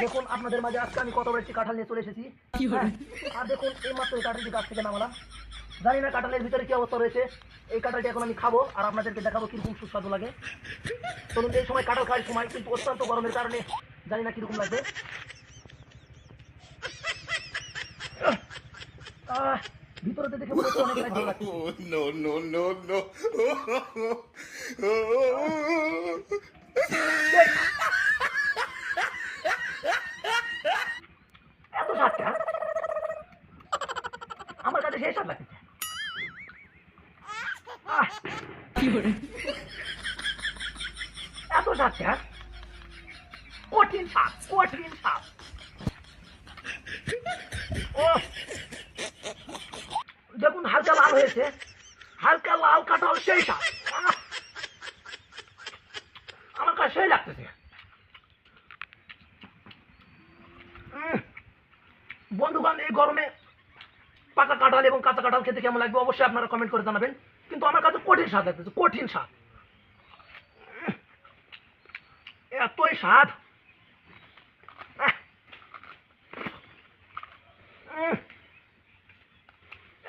দেখুন আপনাদের মাঝে আজকে আমি কত বড় একটি কাঁঠাল নিয়ে চলে এসেছি হ্যাঁ, আর দেখুন এই মাত্র কাঁঠালটি গাছ থেকে নামালাম জানি না কাঁঠালের ভিতরে কি অবস্থা রয়েছে এই কাঁঠালটি এখন আমি খাব আর আপনাদেরকে দেখাবো কীরকম সুস্বাদু লাগে চলুন এই সময় কাঁঠাল খাওয়ার সময় কিন্তু অত্যন্ত গরমের কারণে জানি না কীরকম লাগবে আহ, ভিতরে দেখে মনে হচ্ছে অনেকটাই ভালো লাগছে আমার কাছে সেই স্বাদ লাগতেছে এত স্বাদটা কঠিন স্বাদ কঠিন স্বাদ ও দেখুন হালকা লাল হয়েছে হালকা লাল কাঁঠাল সেই আহ, আমার কাছে সেই লাগতেছে। বন্ধুগণ, এই গরমে পাকা কাঁঠাল এবং কাঁচা কাঁঠাল খেতে কেমন লাগবে অবশ্যই আপনারা কমেন্ট করে জানাবেন। কিন্তু আমার কাছে কঠিন স্বাদ লাগতেছে, কঠিন স্বাদ। এতই স্বাদ।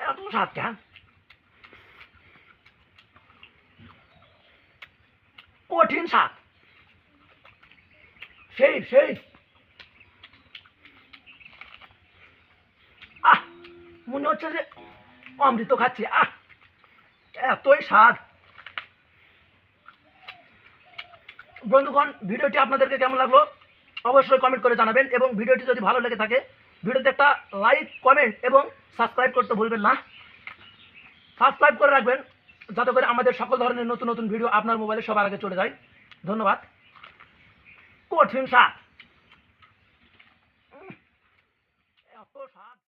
এত স্বাদ কেন? কঠিন স্বাদ। সেই সেই আহ মনে হচ্ছে যে অমৃত খাচ্ছি। আহ, এতই স্বাদ। বন্ধুগণ, ভিডিওটি আপনাদেরকে কেমন লাগল অবশ্যই কমেন্ট করে জানাবেন এবং ভিডিওটি যদি ভালো লেগে থাকে, ভিডিওতে একটা লাইক কমেন্ট এবং সাবস্ক্রাইব করতে ভুলবেন না। সাবস্ক্রাইব করে রাখবেন যাতে করে আমাদের সকল ধরনের নতুন নতুন ভিডিও আপনার মোবাইলে সবার আগে চলে যায়। ধন্যবাদ। কঠিন স্বাদ।